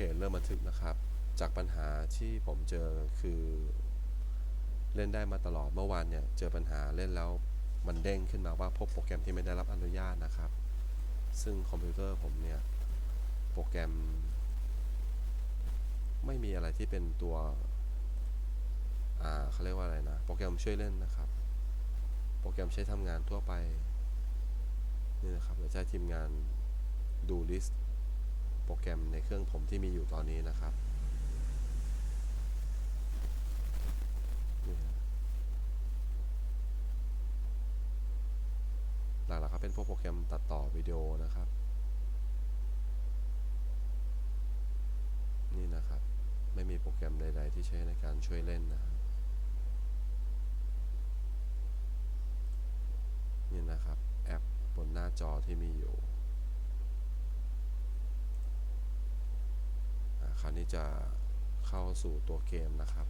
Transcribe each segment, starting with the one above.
เคเริ่มบันทึกนะครับ จากปัญหาที่ผมเจอคือเล่นได้มาตลอดเมื่อวานเนี่ยเจอปัญหาเล่นแล้วมันเด้งขึ้นมาว่าพบโปรแกรมที่ไม่ได้รับอนุญาตนะครับ ซึ่งคอมพิวเตอร์ผมเนี่ยโปรแกรม ไม่มีอะไรที่เป็นตัวอ่าเขาเรียกว่าอะไรนะโปรแกรมช่วยเล่นนะครับ โปรแกรมใช้ทำงานทั่วไปนี่นะครับเดี๋ยวจะทีมงานดูลิสต์ โปรแกรมในเครื่องผมที่มีอยู่ตอนนี้นะครับหลักๆก็เป็นพวกโปรแกรมตัดต่อวิดีโอนะครับ นี่นะครับ ไม่มีโปรแกรมใด ๆ ที่ใช้ในการช่วยเล่นนะนี่นะครับ แอปบนหน้าจอที่มีอยู่ อ่าคราวนี้จะเข้าสู่ตัวเกมนะครับ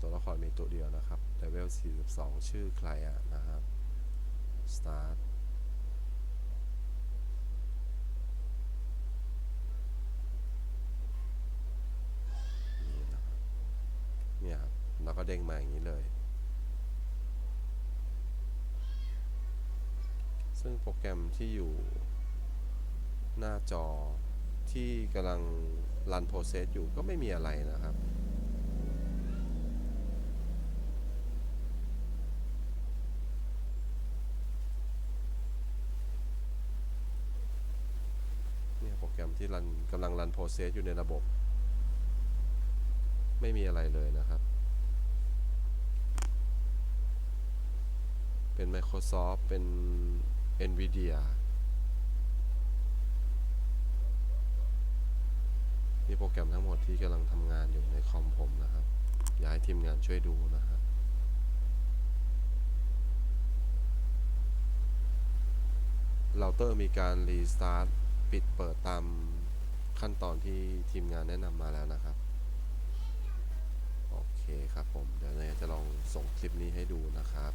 ตัวละครมีตัวเดียวนะครับเลเวล42 ชื่อใครอะนะครับ start นี่นะครับเนี่ยครับแล้วก็เด้งมาอย่างนี้เลย ซึ่งโปรแกรมที่อยู่หน้าจอที่กำลังรันโปรเซสอยู่ก็ไม่มีอะไรนะครับ เนี่ยโป รแกรมที่รันกำลังรันโปรเซสอยู่ในระบบ ไม่มีอะไรเลยนะครับ เป็น Microsoft เป็น Nvidia นี่โปรแกรมทั้งหมดที่กำลังทำงานอยู่ในคอมผมนะครับ อยากให้ทีมงานช่วยดูนะครับเราเตอร์มีการรีสตาร์ท ปิดเปิดตามขั้นตอนที่ทีมงานแนะนำมาแล้วนะครับ โอเคครับผม เดี๋ยวเราจะลองส่งคลิปนี้ให้ดูนะครับ